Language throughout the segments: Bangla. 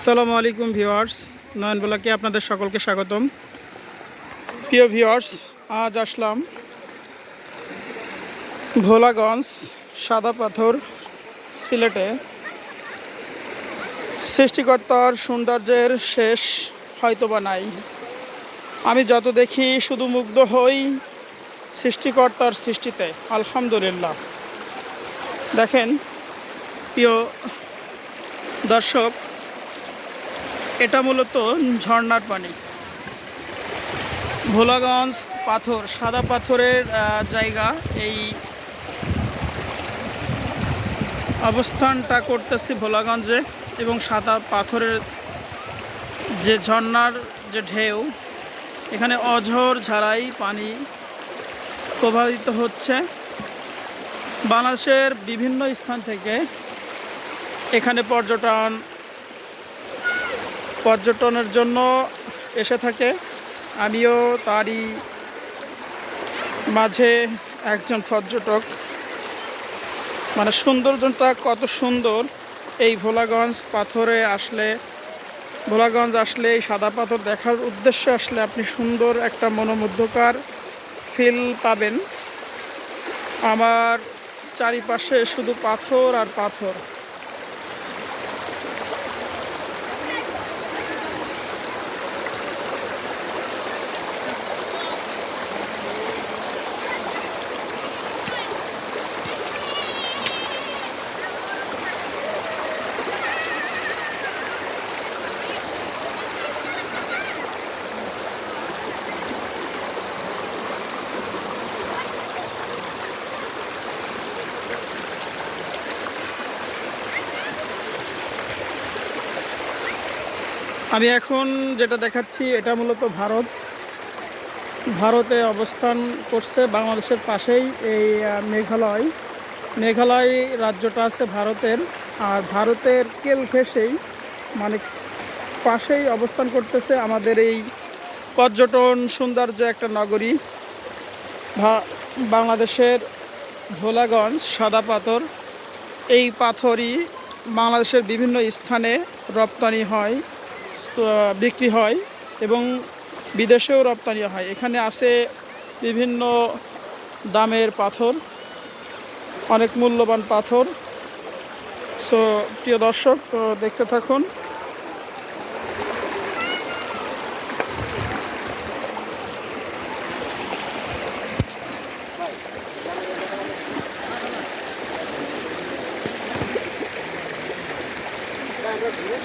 আসসালামু আলাইকুম ভিওয়ার্স নয়ন বলাকে আপনাদের সকলকে স্বাগতম। প্রিয় ভিওয়ার্স আজ আসলাম ভোলাগঞ্জ সাদা পাথর সিলেটে। সৃষ্টিকর্তার সৌন্দর্যের শেষ হয়তোবা নাই। আমি যত দেখি শুধু মুগ্ধ হই সৃষ্টিকর্তার সৃষ্টিতে, আলহামদুলিল্লাহ। দেখেন, প্রিয় দর্শক এটা মূলত ঝর্ণার পানি। ভোলাগঞ্জ পাথর, সাদা পাথরের জায়গা। এই অবস্থানটা করতেছি ভোলাগঞ্জে এবং সাদা পাথরের যে ঝর্ণার যে ঢেউ, এখানে অঝর ঝাড়াই পানি প্রবাহিত হচ্ছে। বাংলাদেশের বিভিন্ন স্থান থেকে এখানে পর্যটন পর্যটনের জন্য এসে থাকে। আমিও তারই মাঝে একজন পর্যটক। মানে সৌন্দর্যটা কত সুন্দর। এই ভোলাগঞ্জ পাথরে আসলে, ভোলাগঞ্জ আসলে, এই সাদা পাথর দেখার উদ্দেশ্যে আসলে আপনি সুন্দর একটা মনোমুগ্ধকর ফিল পাবেন। আমার চারিপাশে শুধু পাথর আর পাথর। আমি এখন যেটা দেখাচ্ছি, এটা মূলত ভারত। ভারতে অবস্থান করছে বাংলাদেশের পাশেই এই মেঘালয়। মেঘালয় রাজ্যটা আছে ভারতের, আর ভারতের কেল ঘেঁষেই মানে পাশেই অবস্থান করতেছে আমাদের এই পর্যটন সৌন্দর্য একটা নগরী। বাংলাদেশের ভোলাগঞ্জ, সাদা পাথর। এই পাথরই বাংলাদেশের বিভিন্ন স্থানে রপ্তানি হয়। বিক্রি হয় এবং বিদেশেও রপ্তানি হয়। এখানে আছে বিভিন্ন দামের পাথর, অনেক মূল্যবান পাথর। সো প্রিয় দর্শক দেখতে থাকুন।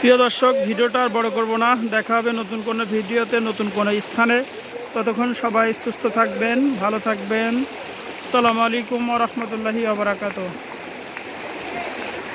প্রিয় দর্শক, ভিডিওটা আর বড় করব না। দেখা হবে নতুন কোনো ভিডিওতে, নতুন কোনো স্থানে। ততক্ষণ সবাই সুস্থ থাকবেন, ভালো থাকবেন। আসসালামু আলাইকুম রহমতুল্লাহি আবরাকাত